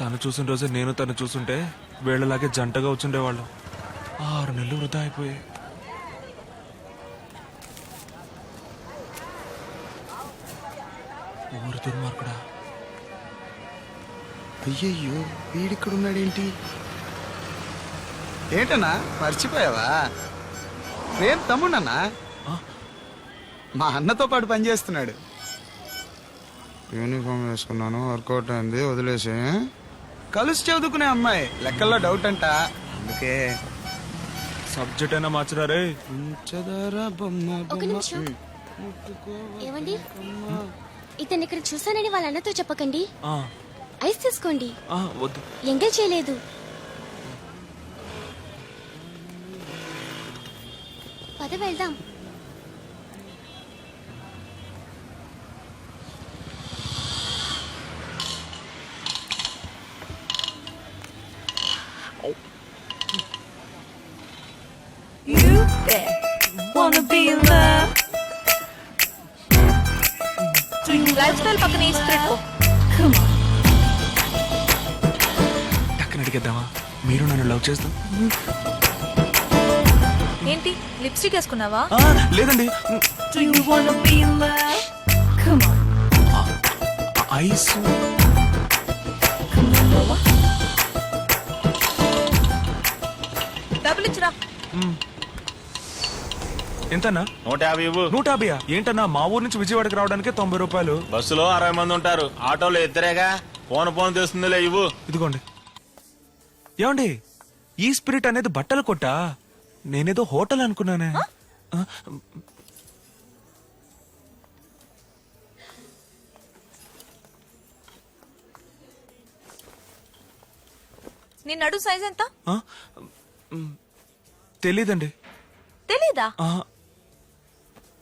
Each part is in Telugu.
తను చూసిన రోజే నేను తను చూసుంటే వీళ్ళలాగే జంటగా వచ్చుండేవాళ్ళం. ఆరు నెలలు వృధా అయిపోయాయి. ఊరు దుర్మార్గుడా. అయ్యయ్యో వీడిక్కడ ఉన్నాడేంటి ఏంటన్నా మర్చిపోయావా? ప్రేమ్ తమ్ముడన్నా? మా అన్నతో పాటు పనిచేస్తున్నాడు యూనిఫామ్ వేసుకున్నాను వర్కౌట్ అయింది వదిలేసి కలిసి చదువుకునే అమ్మాయి. లెక్కల్లో డౌట్ అంట. అందుకే సబ్జెక్ట్ అయినా మార్చరారే ఉంచదరా బొమ్మ ఒక నిమిషం. ఏమండి? ఇతను ఇక్కడ చూసానని వాళ్ళ అన్నతో చెప్పకండి. ఆ, ఐస్ తీసుకోండి. ఆ, వద్దు. ఎంగేజ్ చేయలేదు. పద వెళ్దాం. చేస్తాం. ఏంటి? లిప్స్టిక్ వేసుకున్నావా? ఆ, లేదండి. ఐస్. డబ్బులు ఇచ్చిరా. ఎంతన్నా? నూట యాభై ఇవ్వు. నూట యాభైయా? ఏంటన్నా మా ఊరు నుంచి విజయవాడకి రావడానికి తొంభై రూపాయలు? బస్సులో అరవై మంది ఉంటారు. ఆటోలో ఇద్దరేగా ఫోన్ ఫోన్ తెస్తుందిలే ఇవ్వు. ఇదిగోండి. ఏమండి? ఈ స్పిరిట్ అనేది బట్టల కొట్ట? నేనేదో హోటల్ అనుకున్నానే. ఆ, నీ నడు సైజ్ ఎంత? ఆ, మ్, తెలీదండి. తెలీదా? ఆ,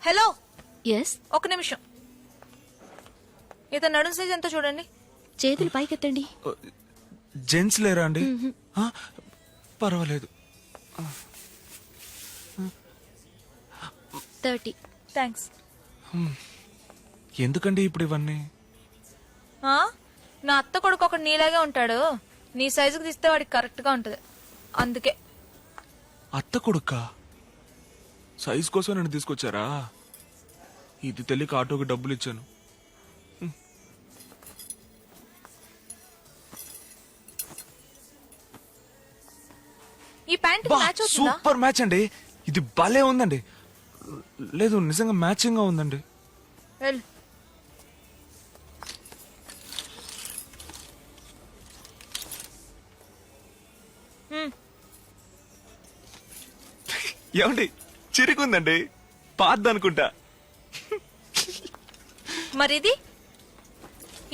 హలో. ఎస్ ఒక నిమిషం. ఇతను నడు సైజ్ ఎంత చూడండి. చేతులు పైకెత్తండి. జెంట్స్ లేరా అండి? ఆ, పర్వాలేదు. థర్టీ. థ్యాంక్స్ ఎందుకండి ఇప్పుడు ఇవన్నీ? నా అత్త కొడుకు ఒకడు నీలాగే ఉంటాడు. నీ సైజుకి తీస్తే వాడికి కరెక్ట్గా ఉంటది. అందుకే. అత్త కొడుక్క సైజ్ కోసం నన్ను తీసుకొచ్చారా? ఇది తెలియక ఆటోకి డబ్బులు ఇచ్చాను. ప్యాంట్ మ్యాచ్ అవుతుందా? సూపర్ మ్యాచ్ అండి. ఇది భలే ఉందండి. లేదు నిజంగా మ్యాచింగ్గా ఉందండి. వెళ్ళు. ఏమండి చిరికుందండి పాద్ది అనుకుంటా మరి ఇది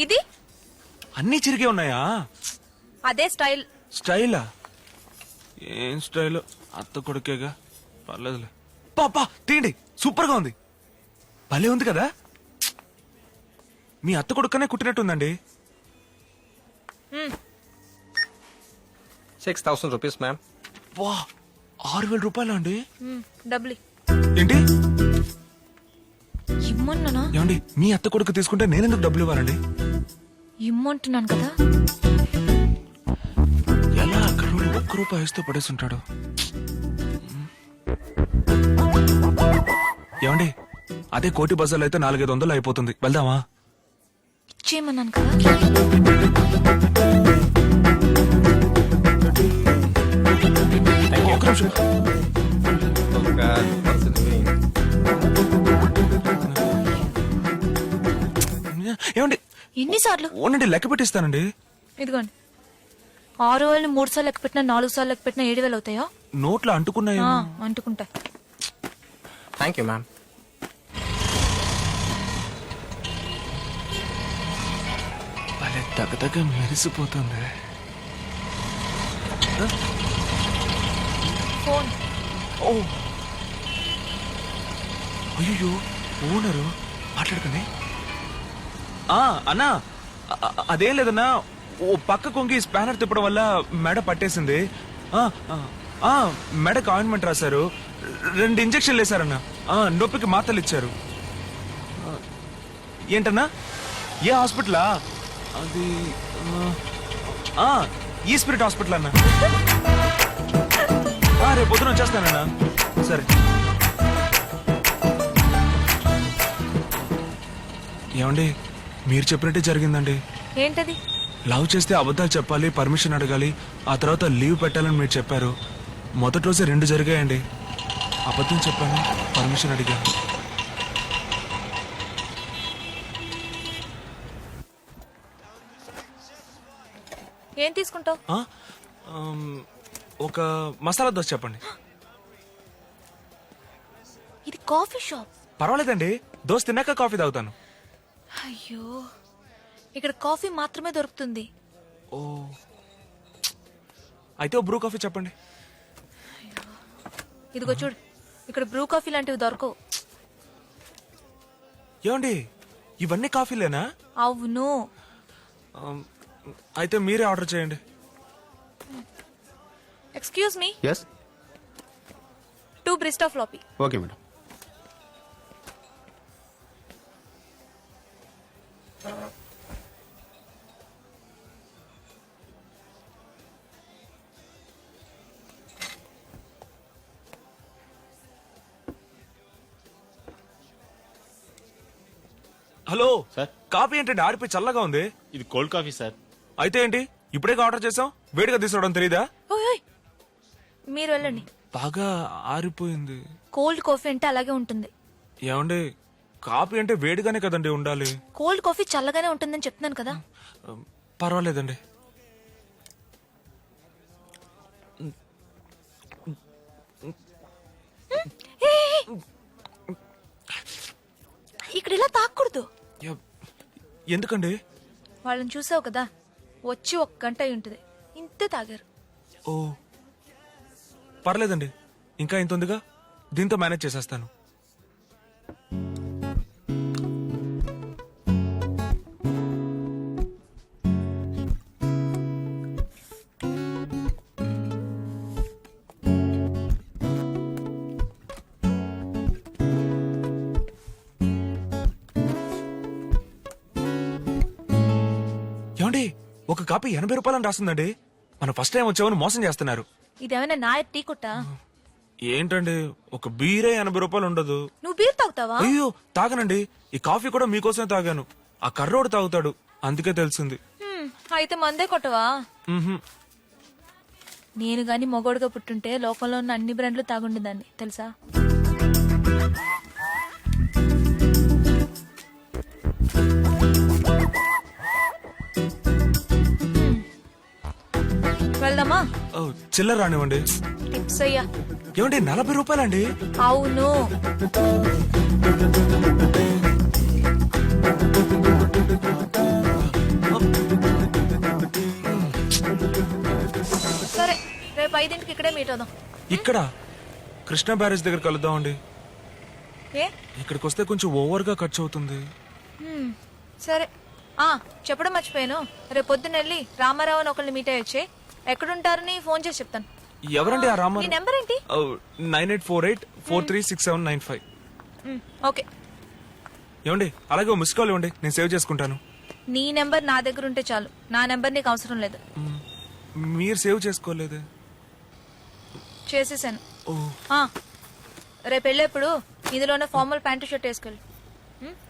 ఇది? అన్ని చిరిగే ఉన్నాయా? అదే స్టైల్. స్టైలా? ఏం స్టైల్? అత్త కొడుకేగా? పర్లేదులే. పాపా తీయండి. సూపర్గా ఉంది. భలే ఉంది కదా? మీ అత్త కొడుకనే కుట్టినట్టుందండి. సిక్స్ థౌసండ్ రూపీస్ మ్యామ్ వా ఆరు వేల రూపాయలు అండి? డబ్బులు. ఏంటి? ఇమ్మంటున్నానా? ఏమండి మీ అత్త కొడుకు తీసుకుంటే నేనెందుకు డబ్బులు ఇవ్వాలండి? ఇమ్మంటున్నాను కదా. రూపాయి ఇస్తూ పడేస్తుంటాడు ఏమండి? అదే కోటి బజార్లో అయితే నాలుగైదు వందలు అయిపోతుంది. వెళ్దామా? కదా. నిమిషం. ఏమండి? ఎన్నిసార్లు? ఓనండి లెక్క పెట్టిస్తానండి. ఇదిగోండి. ఆరు వేలు మూడు సార్లు లెక్క పెట్టినా నాలుగు సార్లు లెక్క పెట్టినా ఏడు వేలు అవుతాయా? నోట్లో అంటుకున్నాయి? ఆ, అంటుకుంటా. థ్యాంక్ యూ మ్యామ్ భలే తగదగ మెరిసిపోతుంది. ఫోన్. ఓ. అయ్యో ఓనరు మాట్లాడుకుని ఆ అన్నా అ- అ- అదేం లేదన్నా ఓ పక్క కొంగి స్పానర్ తిప్పడం వల్ల మెడ పట్టేసింది. ఆ, ఆ, ఆ, మెడకు ఆయింట్మెంట్ రాశారు. రెండు ఇంజక్షన్లు వేశారన్న. ఆ, నొప్పికి మాత్రలు ఇచ్చారు. ఆ, ఏంటన్నా? ఏ హాస్పిటలా? అది ఆ, ఆ, ఈ స్పిరిట్ హాస్పిటల్ అన్న. ఆ, రేపు పొద్దున వచ్చేస్తానన్నా. సరే. ఏమండి మీరు చెప్పినట్టే జరిగిందండి. ఏంటది? లవ్ చేస్తే అబద్ధాలు చెప్పాలి పర్మిషన్ అడగాలి ఆ తర్వాత లీవ్ పెట్టాలని మీరు చెప్పారు. మొదటి రోజే రెండు జరిగాయండి. అబద్ధం చెప్పాను పర్మిషన్ అడిగాను. ఏం తీసుకుంటావు? ఆ? ఆమ్, ఒక మసాలా దోశ చెప్పండి. ఇది కాఫీ షాప్. పర్వాలేదండి దోశ తిన్నాక కాఫీ తాగుతాను. అయ్యో. ఇక్కడ కాఫీ మాత్రమే దొరుకుతుంది. ఓ. అయితే ఓ బ్రూ కాఫీ చెప్పండి. ఇదిగో చూడు ఇక్కడ బ్రూ కాఫీ లాంటివి దొరకవు. ఏమండి ఇవన్నీ కాఫీలేనా? అవును. అయితే మీరే ఆర్డర్ చేయండి. Excuse me. ఎస్ టూ బ్రిస్టా floppy. Okay madam hello sir. Coffee ఏంటండి? ఆరిపోయి చల్లగా ఉంది. ఇది కోల్డ్ కాఫీ సార్. అయితే ఏంటి? ఇప్పుడే ఆర్డర్ చేసాం వేడిగా తీసుకోవడం తెలీదా? ఓయ్ ఓయ్. మీరు వెళ్ళండి. బాగా ఆరిపోయింది. కోల్డ్ కాఫీ అంటే అలాగే ఉంటుంది. ఏమండి కాఫీ అంటే వేడిగానే కదండి ఉండాలి. కోల్డ్ కాఫీ చల్లగానే ఉంటుందని చెప్తున్నాను కదా. పర్వాలేదండి. ఇక్కడ ఇలా తాకూడదు. ఎందుకండి? వాళ్ళని చూసావు కదా వచ్చి ఒక గంట అయి ఉంటుంది. ఇంతే తాగారు. ఓ పర్లేదండి. ఇంకా ఇంత ఉందిగా? దీంతో మేనేజ్ చేసేస్తాను. ఒక కాపీ ఎనభై రూపాయలని రాస్తుందండి. మన ఫస్ట్ టైం వచ్చామని మోసం చేస్తున్నారు. ఇదేమైనా నా టీ కొట్టా? ఏంటండి? ఒక బీరే ఎనభై రూపాయలు ఉండదు. నువ్వు బీర్ తాగుతావా? అయ్యో తాగనండి. ఈ కాఫీ కూడా మీకోసమే తాగాను. ఆ కర్రోడు తాగుతాడు. అందుకే తెలిసింది. హ్మ్, అయితే మందే కొట్టవా? మ్హూ. నేను గాని మొగోడుగా పుట్టుంటే లోకంలో ఉన్న అన్ని బ్రాండ్లు తాగుండేదాన్ని తెలుసా? వెళ్దామా? ఓ, చిల్లర రానివ్వండి. టిప్స్ అయ్యా. ఏమండి నలభై రూపాయలండి? అవును. సరే రేపు ఐదింటికి ఇక్కడే మీట్ అవుదాం. ఇక్కడ? కృష్ణా బ్యారేజ్ దగ్గర కలుద్దామండి. ఏ? ఇక్కడికి వస్తే కొంచెం ఓవర్గా ఖర్చు అవుతుంది సరే. ఆ చెప్పడం మర్చిపోయాను. రేపు పొద్దున్న వెళ్ళి రామారావు అని ఒకరిని మీట్ అయ్యొచ్చే. ఎక్కడుంటారని ఫోన్ చేసి చెప్తాను. ఎవరండి ఆ రామ నీ నెంబర్ ఏంటి? Nine eight four eight four three six seven nine five. Okay. ఏమండి అలాగే మిస్ కాల్ ఇవ్వండి నేను సేవ్ చేసుకుంటాను. నీ నెంబర్ నా దగ్గర ఉంటే చాలు. నా నెంబర్ నీకు అవసరం లేదు. మీరు సేవ్ చేసుకోలేదే. చేసేసాను. రేపు వెళ్ళేప్పుడు ఇందులోనే ఫార్మల్ ప్యాంటు షర్ట్ వేసుకెళ్ళి.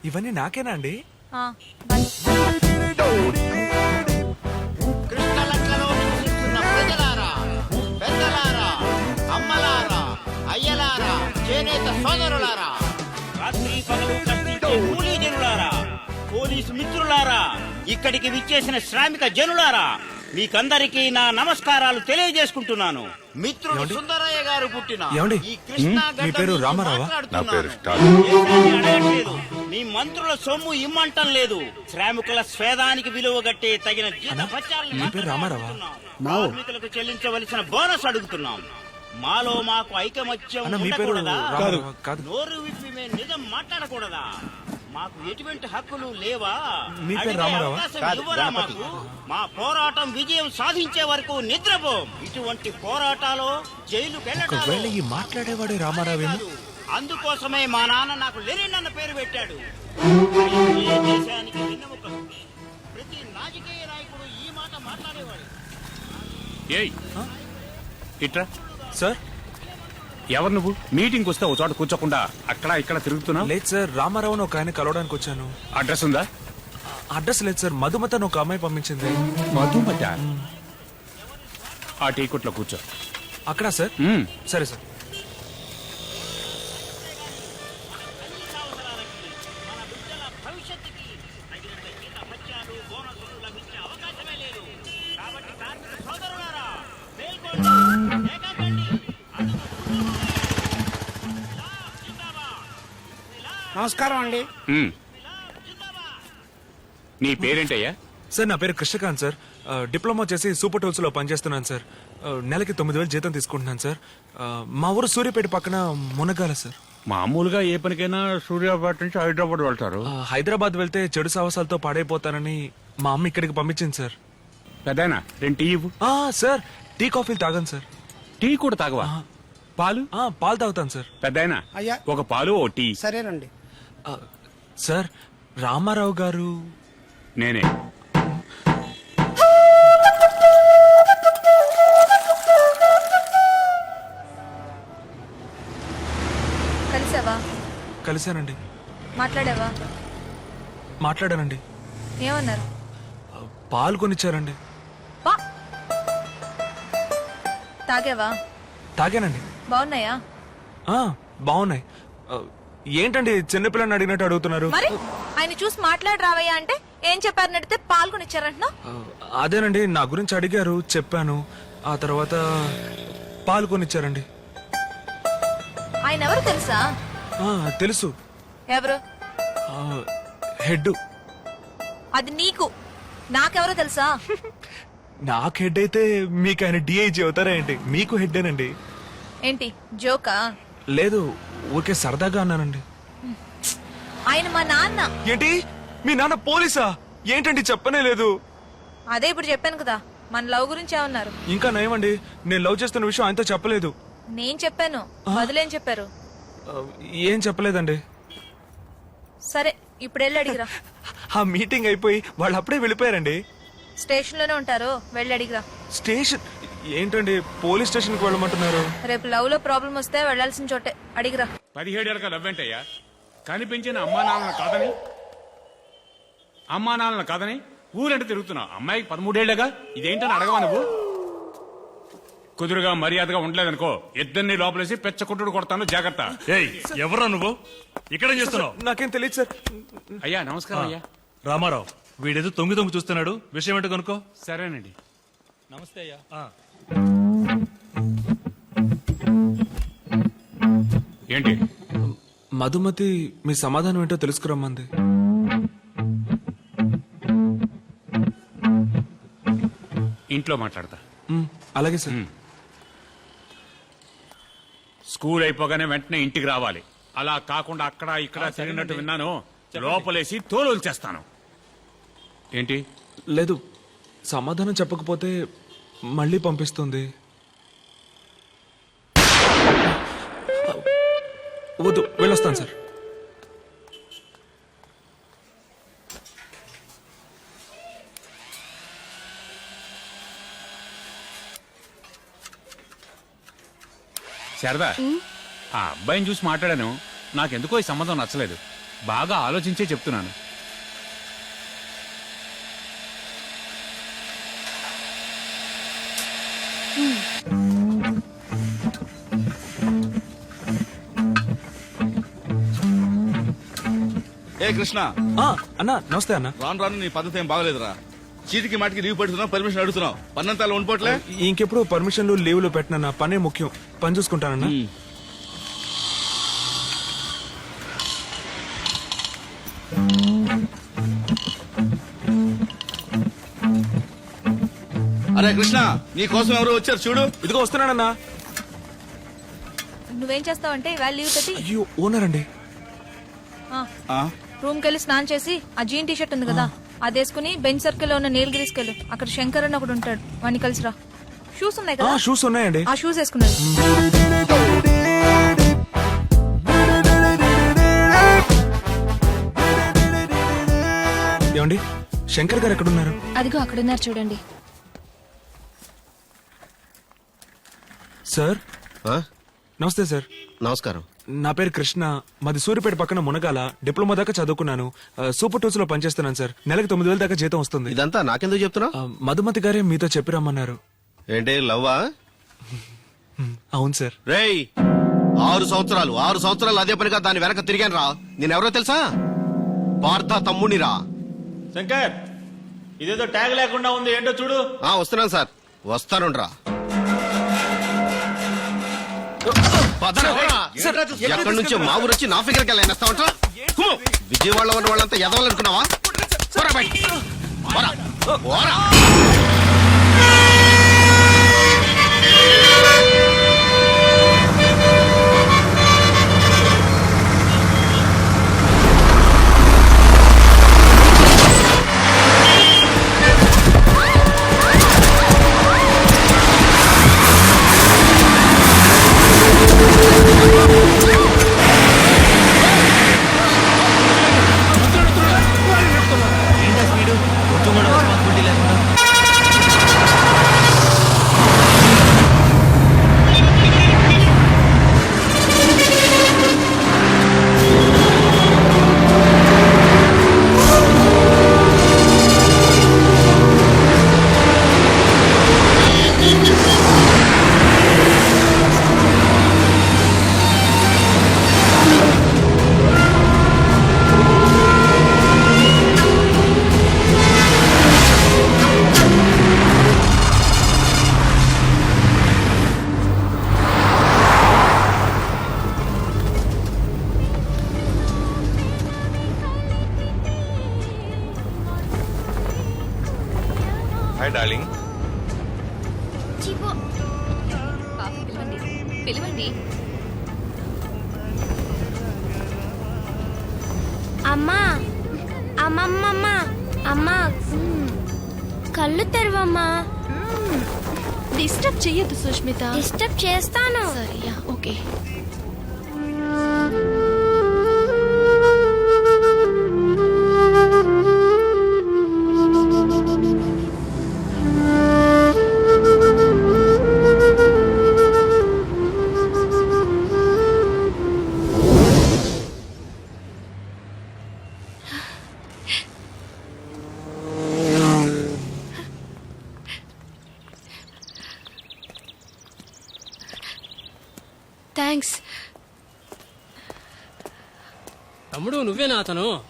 ఇవన్నీ నాకేనా అండి? సోదరులారా రాత్రి పగలు కూలీ జనులారా పోలీసు మిత్రులారా ఇక్కడికి విచ్చేసిన శ్రామిక జనులారా మీకందరికీ నా నమస్కారాలు తెలియజేసుకుంటున్నాను మిత్రుడు సుందరయ్య గారు పుట్టిన ఏమండి? ఈ కృష్ణా హ్మ్? మీ గడ్డ పేరు రామారావా? మాట్లాడుతున్నాను. అడగట్లేదు. మీ మంత్రుల సొమ్ము ఇమ్మంటం లేదు శ్రామికుల స్వేదానికి విలువ గట్టే తగిన జీత మీ పేరు రామారావా? కార్మికులకు చెల్లించవలసిన బోనస్ అడుగుతున్నాం మాలో మాకు ఐకమత్యం ఉండకూడదా? నోరు విప్పి మేము నిజం మాట్లాడకూడదా? మాకు ఎటువంటి హక్కులు లేవా? అడిగే? అవకాశం ఇవ్వరా. మాకు? మా పోరాటం విజయం సాధించే వరకు నిద్రపోం. ఇటువంటి పోరాటాలు జైలుకు ఒకవేళ ఈ మాట్లాడేవాడే రామారావేమో. అందుకోసమే మా నాన్న నాకు లెనిన్ అన్న పేరు పెట్టాడు. ఏ దేశానికి వెన్నెముక ప్రతి రాజకీయ నాయకుడు ఈ మాట మాట్లాడేవాడు. ఏయ్. ఇట్రా. సార్? ఎవరు నువ్వు? మీటింగ్ వస్తే ఓ చోట కూర్చోకుండా అక్కడ ఇక్కడ తిరుగుతున్నావు? లేదు సార్ రామారావుని ఒక ఆయన కలవడానికి వచ్చాను. అడ్రస్ ఉందా? అడ్రస్ లేదు సార్ మధుమత అని ఒక అమ్మాయి పంపించింది. మధుమత? ఆ టీ కొట్లో కూర్చో. అక్కడ సార్. సరే సార్. నమస్కారం అండి. నీ పేరేంటయ్యా? సార్ నా పేరు కృష్ణకాంత్ సార్. ఆ, డిప్లొమా చేసి సూపర్ టూల్స్లో పనిచేస్తున్నాను సార్. ఆ, నెలకి తొమ్మిది వేలు జీతం తీసుకుంటున్నాను సార్. ఆ, మా ఊరు సూర్యపేట పక్కన మునగాల సార్. మామూలుగా ఏ పనికైనా సూర్యాపేట నుంచి హైదరాబాద్ వెళ్తారు. ఆ, హైదరాబాద్ వెళ్తే చెడు సాహసాలతో పాడైపోతానని మా అమ్మ ఇక్కడికి పంపించింది సార్. పెదాయనా రెండు టీ ఇవ్వు. ఆ, సార్ టీ కాఫీలు తాగాను సార్. టీ కూడా తాగవా? పాలు? ఆ, పాలు తాగుతాను సార్. పెద్దాయనా అయ్యా. ఒక పాలు ఓ టీ. సరేనండి. సార్ రామారావు గారు. నేనే. కలిసావా? కలిశానండి. మాట్లాడావా? మాట్లాడానండి. ఏమన్నారు? పాలు కొనిచ్చారండి. పా తాగావా? తాగానండి. బాగున్నాయా? ఆ, బాగున్నాయి. ఆ, ఏంటండి చిన్నపిల్లని అడిగినట్టు అడుగుతున్నారు? మరి? ఆయన చూసి మాట్లాడి రావయ్యా అంటే ఏం చెప్పారని అడిగితే పాల్గొనిచ్చారంటున్నావు? ఆ, అదేనండి నా గురించి అడిగారు చెప్పాను. ఆ తర్వాత పాలు కొనిచ్చారండి ఆయన ఎవరు తెలుసా? ఆ, తెలుసు. ఎవరు? ఆ, హెడ్ అది నీకు. నాకెవరో తెలుసా? నాకు హెడ్ అయితే మీకు ఆయన డిఐజీ అవుతారా ఏంటి? మీకు హెడ్డేనండి. ఏంటి జోకా? లేదు ఊరికే సరదాగా అన్నానండి. ఆయన మా నాన్న. ఏంటి? మీ నాన్న పోలీసా? ఏంటండి చెప్పనే లేదు. అదే ఇప్పుడు చెప్పాను కదా మన లవ్ గురించి ఏమన్నారు? ఇంకా నయమండి నేను లవ్ చేస్తున్న విషయం ఆయనతో చెప్పలేదు. నేను చెప్పాను వదిలేం చెప్పారు? ఆ, ఏం చెప్పలేదండి. సరే ఇప్పుడు వెళ్ళి అడిగిరా. ఆ మీటింగ్ అయిపోయి వాళ్ళు అప్పుడే వెళ్ళిపోయారండి. స్టేషన్లోనే ఉంటారు వెళ్ళి అడిగిరా. స్టేషన్ ఏంటండి పోలీస్ స్టేషన్కి వెళ్ళమంటున్నారు? రేపు లవ్లో ప్రాబ్లం వస్తే వెళ్ళాల్సిన చోటే. అడిగిరా. పదిహేడు ఏళ్ళగా నవ్వేంటయ్యా. కనిపించిన అమ్మా నాన్నలు కాదని అమ్మా నాన్నలు కాదని ఊరంటే తిరుగుతున్నావు అమ్మాయికి పదమూడేళ్ళగా ఇదేంటని అడగవా నువ్వు? కుదురుగా మర్యాదగా ఉండలేదనుకో ఇద్దరిని లోపలేసి పెచ్చ కుట్టుడు కొడతాను. జాగ్రత్త. ఏయ్ ఎవరా నువ్వు? ఇక్కడ చేస్తున్నావు? నాకేం తెలియదు సార్. అయ్యా నమస్కారం అయ్యా. రామారావు వీడేదో తొంగి తొంగి చూస్తున్నాడు. విషయం ఏంటో కనుకో సరేనండి. నమస్తే అయ్యా. ఏంటి? మధుమతి మీ సమాధానం ఏంటో తెలుసుకురమ్మంది. ఇంట్లో మాట్లాడతా. అలాగే సార్. స్కూల్ అయిపోగానే వెంటనే ఇంటికి రావాలి. అలా కాకుండా అక్కడ ఇక్కడ తిరిగినట్టు విన్నాను. లోపలేసి తోలు చేస్తాను ఏంటి? లేదు సమాధానం చెప్పకపోతే మళ్ళీ పంపిస్తుంది. వద్దు వెళ్ళొస్తాను సార్. శారదా ఆ అబ్బాయిని చూసి మాట్లాడాను. నాకెందుకో ఈ సంబంధం నచ్చలేదు. బాగా ఆలోచించే చెప్తున్నాను. కృష్ణ. ఆ, అన్నా నమస్తే అన్న. రాను రాను నీ పద్ధతి ఏం బాగలేదురా. చీటికి మాటికి లీవ్ పెడుతున్నావు పర్మిషన్ అడుగుతున్నావు. పన్నంతాలు ఉండిపోట్లే ఇంకెప్పుడు పర్మిషన్లు లీవులు పెట్టిన పనే ముఖ్యం. పని చూసుకుంటానన్నా. అరే కృష్ణ నీ కోసం ఎవరు వచ్చారు చూడు. ఇదిగో వస్తున్నానన్నా. నువ్వేం చేస్తావంటే ఇవాళ లీవ్ పెట్టి అయ్యో ఓనర్ అండి. ఆ, రూమ్ కెళ్ళి స్నానం చేసి ఆ జీన్ టీ షర్ట్ ఉంది కదా అది వేసుకుని బెంచ్ సర్కిల్లో ఉన్న నీలగిరీస్ కెళ్ళు. అక్కడ శంకర్ అని ఒకడు ఉంటాడు వాడిని కలిసిరా. షూస్ ఉన్నాయి ఆ కదా షూస్ ఉన్నాయండి. ఆ షూస్ వేసుకున్నాడు. ఏమండి? శంకర్ గారు ఎక్కడున్నారు? అదిగో అక్కడున్నారు చూడండి. సార్? నమస్తే సార్. నమస్కారం. నా పేరు కృష్ణ. మాది సూర్యపేట పక్కన మునగాల. డిప్లొమా దాకా చదువుకున్నాను. ఆ, సూపర్ టూస్లో పనిచేస్తున్నాను సార్. నెలకు తొమ్మిది వేల దాకా జీతం వస్తుంది. ఇదంతా నాకెందుకు చెప్తున్నావు? ఆ, మధుమతి గారే మీతో చెప్పి రమ్మన్నారు. ఏంటి లవ్వా? అవును సార్. రేయ్ ఆరు సంవత్సరాలు ఆరు సంవత్సరాలు అదే పనిగా దాని వెనక తిరిగాను రా. నేనెవరో తెలుసా? పార్థ తమ్మునిరా. శంకర్ ఇదేదో ట్యాగ్ లేకుండా ఉంది. ఏంటో చూడు. ఆ వస్తున్నాను సార్. వస్తానుండ్రా. ఎక్కడి నుంచో మా ఊరు వచ్చి నా ఫిగర్కి వెళ్ళేస్తా ఉంటా విజయవాడలో ఉన్న వాళ్ళంతా ఎదవాలనుకున్నావా పోరా బయటికి. పోరా. పోరా.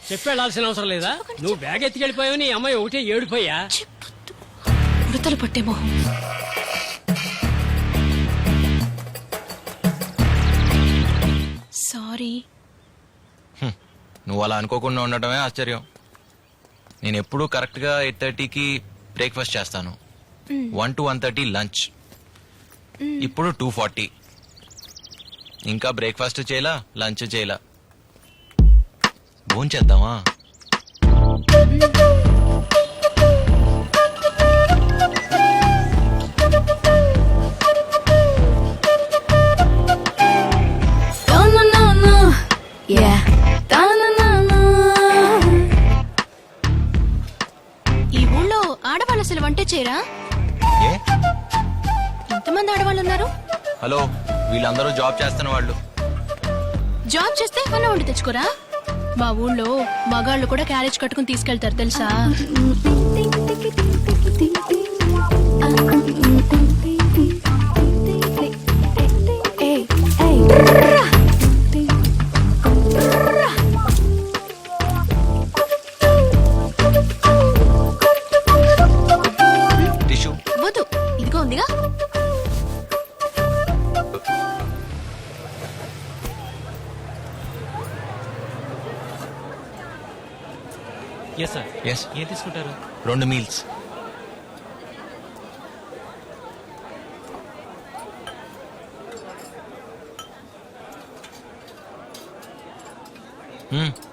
అతను చెప్పేళ్ళాల్సిన అవసరం లేదా? నువ్వు బ్యాగ్ ఎత్తుకెళ్ళిపోయావు నీ అమ్మాయి ఒకటే ఏడిపోయా? ఉడతలు పట్టేమో సారీ. నువ్వు అలా అనుకోకుండా ఉండటమే ఆశ్చర్యం. నేను ఎప్పుడూ కరెక్ట్గా ఎయిట్ థర్టీకి బ్రేక్ఫాస్ట్ చేస్తాను. One two one thirty lunch. ఇప్పుడు టూ ఫార్టీ. ఇంకా బ్రేక్ఫాస్ట్ చేయలా? లంచ్ చేయలా? భోంచేద్దామా? ఈ ఊళ్ళో ఆడవాళ్ళు అసలు వంట చేయరా? ఏ? ఎంతమంది ఆడవాళ్ళు ఉన్నారు హలో వీళ్ళందరూ జాబ్ చేస్తున్న వాళ్ళు. జాబ్ చేస్తే అన్న వండి తెచ్చుకోరా? మా ఊళ్ళో మగాళ్ళు కూడా క్యారేజ్ కట్టుకుని తీసుకెళ్తారు తెలుసా? ఎస్ సార్ ఎస్ ఏం తీసుకుంటారు? రెండు మీల్స్. బొట్టు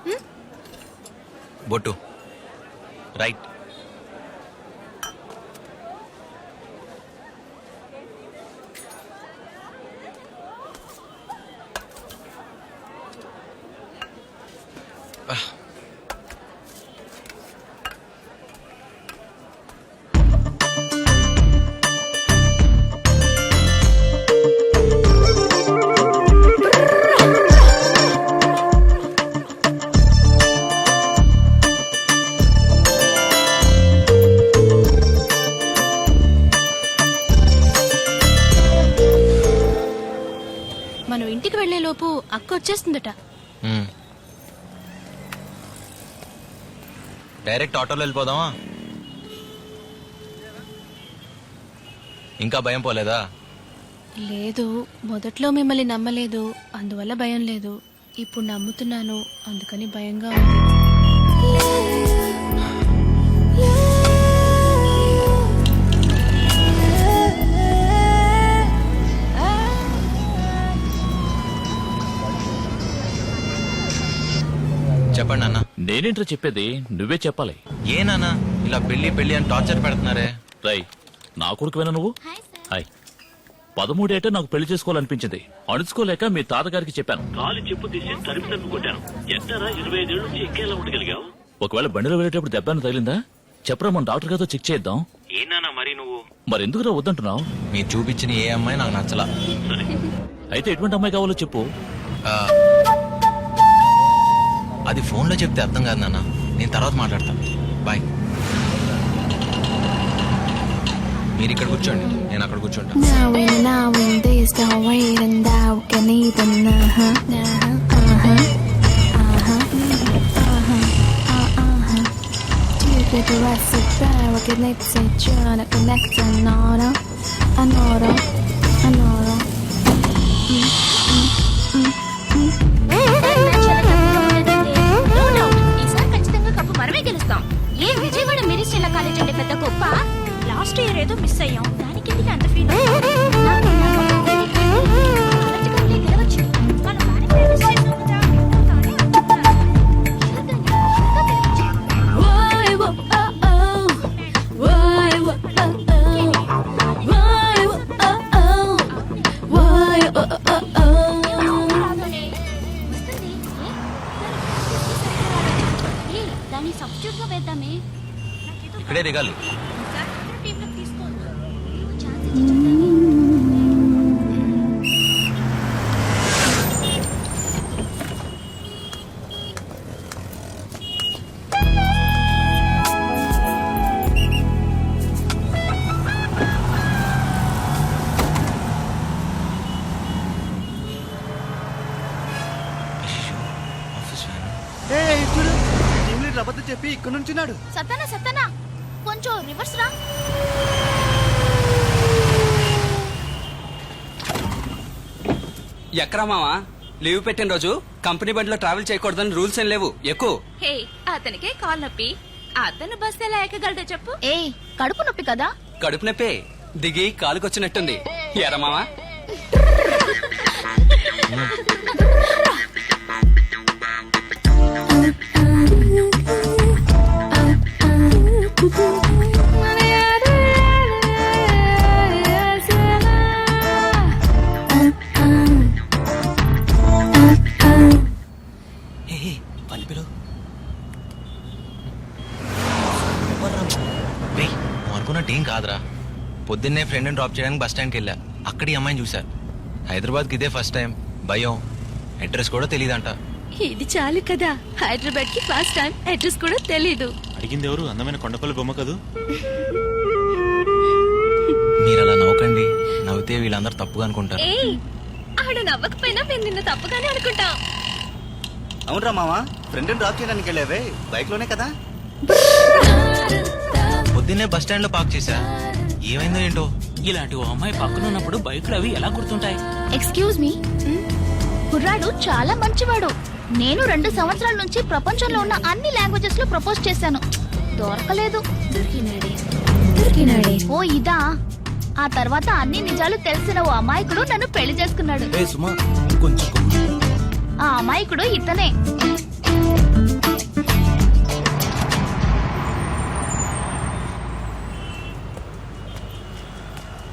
లోపు అక్క వచ్చేస్తుందట. డైరెక్ట్ ఆటోలో వెళ్ళిపోదామా? ఇంకా భయం పోలేదా? లేదు మొదట్లో మిమ్మల్ని నమ్మలేదు అందువల్ల భయం లేదు. ఇప్పుడు నమ్ముతున్నాను అందుకని భయంగా ఉంది. చెప్పండి అన్న నేనేంటో చెప్పేది? నువ్వే చెప్పాలి. ఏ నాన్న? ఇలా పెళ్ళి పెళ్ళి అని టార్చర్ పెడుతున్నారే? రై నా కొడుకువేనా నువ్వు? హాయ్ పదమూడేట నాకు పెళ్ళి చేసుకోవాలనిపించింది. అణుచుకోలేక మీ తాతగారికి చెప్పాను. కాలు చెప్పు తీసి తరిమి తరిమి కొట్టాను. ఎంతరా ఇరవై ఐదేళ్ళ నుంచి ఎక్కేలా ఉండగలిగావు? ఒకవేళ బండిలో వెళ్ళేటప్పుడు దెబ్బను తగిలిందా? చెప్పరా మన డాక్టర్ గారితో చెక్ చేద్దాం ఏనానా మరి నువ్వు? మరి ఎందుకురా వద్దంటున్నావు? మీరు చూపించిన ఏ అమ్మాయి నాకు నచ్చలా. అయితే ఎటువంటి అమ్మాయి కావాలో చెప్పు. ఆ, అది ఫోన్లో చెప్తే అర్థం కాదు నాన్న. నేను తర్వాత మాట్లాడతాను బాయ్. మీరు ఇక్కడ కూర్చోండి. నేను అక్కడ కూర్చుంటా. Now and పెద్ద గొప్ప. లాస్ట్ ఇయర్ ఏదో మిస్ అయ్యాం. దానికి అంత ఫీల్ చెప్పి ఇక్కడ నుంచున్నాడు. సత్తానా సత్తానా కొంచెం రివర్స్ రా. ఎక్కరా మావా? లీవ్ పెట్టిన రోజు కంపెనీ బండిలో ట్రావెల్ చేయకూడదని రూల్స్ ఏం లేవు. ఎక్కువ. హే అతనికే కాల్ నొప్పి. అతను బస్ ఎలా ఎక్కగలదో చెప్పు. ఏ కడుపు నొప్పి కదా? కడుపు నొప్పి. దిగి కాలుకొచ్చినట్టుంది. ఎరా మావా? అనుకున్నట్టు ఏం కాదురా పొద్దున్నే ఫ్రెండ్ని డ్రాప్ చేయడానికి బస్ స్టాండ్కి వెళ్ళా అక్కడ ఈ అమ్మాయిని చూశారు హైదరాబాద్కి ఇదే ఫస్ట్ టైం భయం అడ్రస్ కూడా తెలియదంట ఇది చాలు కదా హైదరాబాద్కి ఫస్ట్ టైం అడ్రస్ కూడా తెలీదు అడిగింది ఎవరు? అందమైన కొండపల్లి బొమ్మ కదూ? మీరు అలా నవ్వకండి. నవ్వితే వీళ్ళందరూ తప్పుగా అనుకుంటారు. ఆడు నవ్వకపోయినా మేము నిన్ను తప్పుగానే అనుకుంటాం. అవునరా మావా ఫ్రెండ్ డ్రాప్ చేయడానికి వెళ్ళావే. బైక్లోనే కదా? పొద్దున్నే బస్ స్టాండ్లో పార్క్ చేశా. ఏమైందో ఏంటో? ఇలాంటి ఓ అమ్మాయి పక్కన ఉన్నప్పుడు బైకులు అవి ఎలా గుర్తుంటాయి? ఎక్స్క్యూజ్ మీ కుర్రాడు చాలా మంచివాడు. నేను రెండు సంవత్సరాల నుంచి ప్రపంచంలో ఉన్న అన్ని లాంగ్వేజెస్లో ప్రపోజ్ చేశాను. దొరకలేదు. ఓ ఇదా. ఆ తర్వాత అన్ని నిజాలు తెలిసిన ఓ అమాయకుడు నన్ను పెళ్ళి చేసుకున్నాడు. ఆ అమాయకుడు ఇతనే.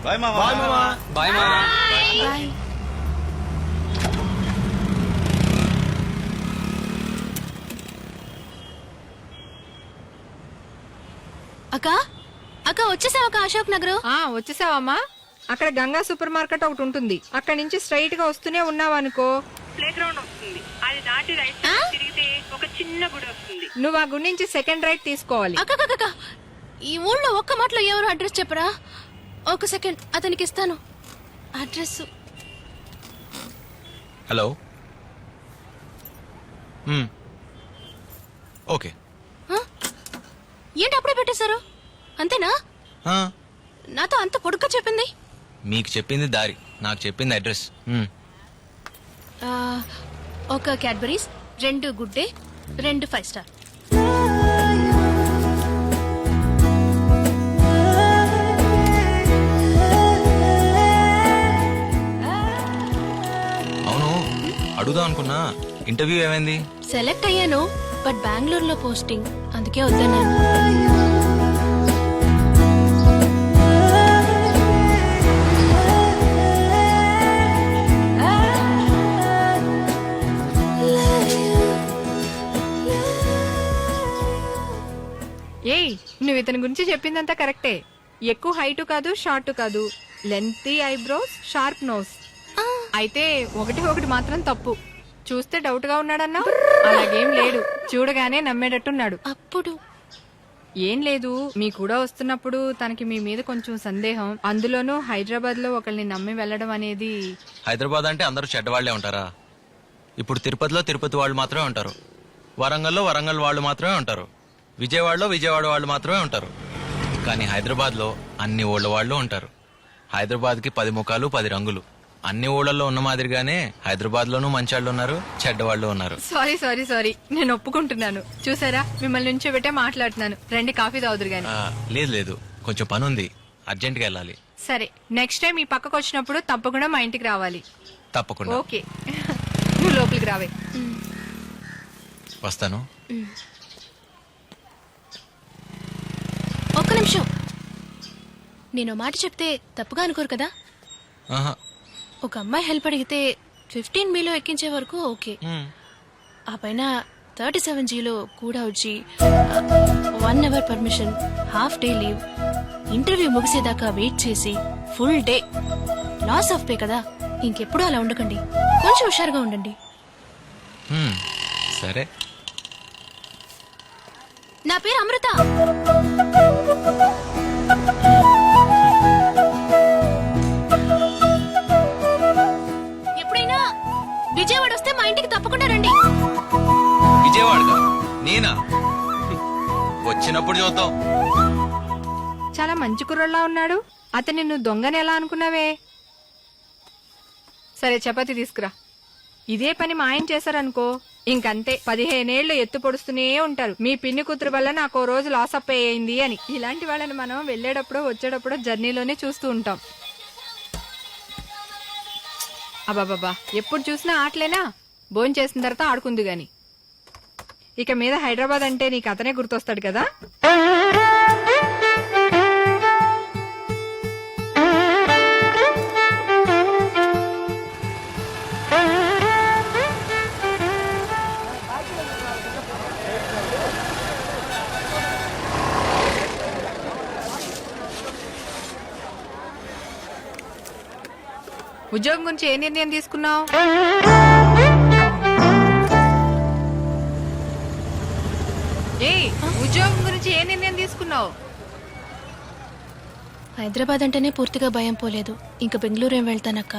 బాయ్ మావా బాయ్ మావా బాయ్. అక్క అక్క వచ్చేసావక్క అశోక్ నగర్? ఆ వచ్చేసావమ్మా. అక్కడ గంగా సూపర్ మార్కెట్ ఒకటి ఉంటుంది. అక్కడ నుంచి స్ట్రైట్గా వస్తూనే ఉన్నావనుకో. ప్లే గ్రౌండ్ వస్తుంది. అది దాటి రైట్ తిరిగితే ఒక చిన్న గుడి వస్తుంది. నువ్వు ఆ గుడి నుంచి సెకండ్ రైట్ తీసుకోవాలి. అక్క అక్క, అక్క ఈ ఊళ్ళో ఒక్క మాటలో ఎవరు అడ్రస్ చెప్పరా? ఒక సెకండ్ అతనికి ఇస్తాను. అడ్రస్. హలో. ఓకే ఏంటి అప్పుడే పెట్టేశారు? అంతేనా? ఆ, నాతో అంత పొడుగ్గా చెప్పింది? మీకు చెప్పింది దారి. నాకు చెప్పింది అడ్రస్. ఆ, ఒక క్యాడ్బరీస్ రెండు గుడ్ డే రెండు ఫైవ్ స్టార్. అవును అడుగుదాం అనుకున్నా. ఇంటర్వ్యూ ఏమైంది? సెలెక్ట్ అయ్యాను బట్ బెంగళూరులో పోస్టింగ్. అందుకే వద్దన్నాను ఏయ్ నువ్వు ఇతని గురించి చెప్పిందంతా కరెక్టే. ఎక్కువ హైట్ కాదు షార్ట్ కాదు. లెంతీ ఐబ్రోస్ షార్ప్ నోస్ అయితే ఒకటి ఒకటి మాత్రం తప్పు. చూస్తే డౌట్గా ఉన్నాడన్నా అలాగేం లేడు. చూడగానే నమ్మేటట్టున్నాడు. అప్పుడు? ఏం లేదు. మీ కూడా వస్తున్నప్పుడు తనకి మీ మీద కొంచెం సందేహం. అందులోనూ హైదరాబాద్లో ఒకరిని నమ్మి వెళ్ళడం అనేది హైదరాబాద్ అంటే అందరూ చెడ్డవాళ్ళే ఉంటారా? ఇప్పుడు తిరుపతిలో తిరుపతి వాళ్ళు మాత్రమే ఉంటారు. వరంగల్లో వరంగల్ వాళ్ళు మాత్రమే ఉంటారు. విజయవాడలో విజయవాడ వాళ్ళు మాత్రమే ఉంటారు. కానీ హైదరాబాద్లో అన్ని ఊళ్ళ వాళ్ళు ఉంటారు. హైదరాబాద్కి పది ముఖాలు పది రంగులు. అన్ని ఊళ్ళల్లో ఉన్న మాదిరిగానే హైదరాబాద్లోనూ మంచాళ్ళు ఉన్నారు చెడ్డవాళ్ళు ఉన్నారు. Sorry sorry sorry. నేను ఒప్పుకుంటున్నాను. చూసారా? మిమ్మల్ని నుంచో పెట్టే మాట్లాడుతున్నాను. రండి కాఫీ తాగుదురు గాని. ఆ, లేదు లేదు. కొంచెం పని ఉంది అర్జెంట్గా వెళ్ళాలి. సరే. నెక్స్ట్ టైం మీ పక్కకు వచ్చినప్పుడు తప్పకుండా మా ఇంటికి రావాలి. తప్పకుండా. ఓకే. నువ్వు లోపలికి రావే. వస్తాను. ఒక్క నిమిషం. నేను మాట చెప్తే తప్పుగా అనుకోరు కదా? ఆహా. ఒక అమ్మాయి హెల్ప్ అడిగితే ఫిఫ్టీన్ మీలో ఎక్కించే వరకు ఓకే. మ్. ఆ పైన థర్టీ సెవెన్ జీలో కూడా వచ్చి one hour permission half day leave interview ముగిసేదాకా wait చేసి full day loss of pay కదా? ఇంకెప్పుడు అలా ఉండకండి. కొంచెం హుషారుగా ఉండండి. మ్. సరే. నా పేరు అమృత. వచ్చినప్పుడు చూద్దాం. చాలా మంచి కుర్రోళ్ళ ఉన్నాడు. అతను నువ్వు దొంగని ఎలా అనుకున్నావే? సరే చపాతి తీసుకురా. ఇదే పని మా ఆయన చేశారనుకో ఇంకంతే. పదిహేనేళ్ళు ఎత్తు పొడుస్తూనే ఉంటారు. మీ పిన్ని కూతురు వల్ల నాకు ఓ రోజు లాస్ అప్ అయ్యింది అని. ఇలాంటి వాళ్ళని మనం వెళ్ళేటప్పుడు వచ్చేటప్పుడు జర్నీలోనే చూస్తూ ఉంటాం. అబాబాబా ఎప్పుడు చూసినా ఆటలేనా? భోజనం చేసిన తర్వాత ఆడుకుంది గాని. ఇక మీద హైదరాబాద్ అంటే నీకు అతనే గుర్తొస్తాడు కదా? ఉద్యోగం గురించి ఏ నిర్ణయం తీసుకున్నావు? ఏ ఉద్యోగం గురించి ఏ నిర్ణయం తీసుకున్నావు? హైదరాబాద్ అంటేనే పూర్తిగా భయం పోలేదు. ఇంకా బెంగళూరు ఏం వెళ్తానక్క?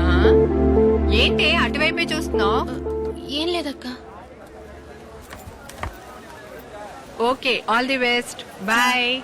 ఆ? ఏంటి అటువైపే చూస్తున్నావు? ఏం లేదక్క. Okay all the best. Bye.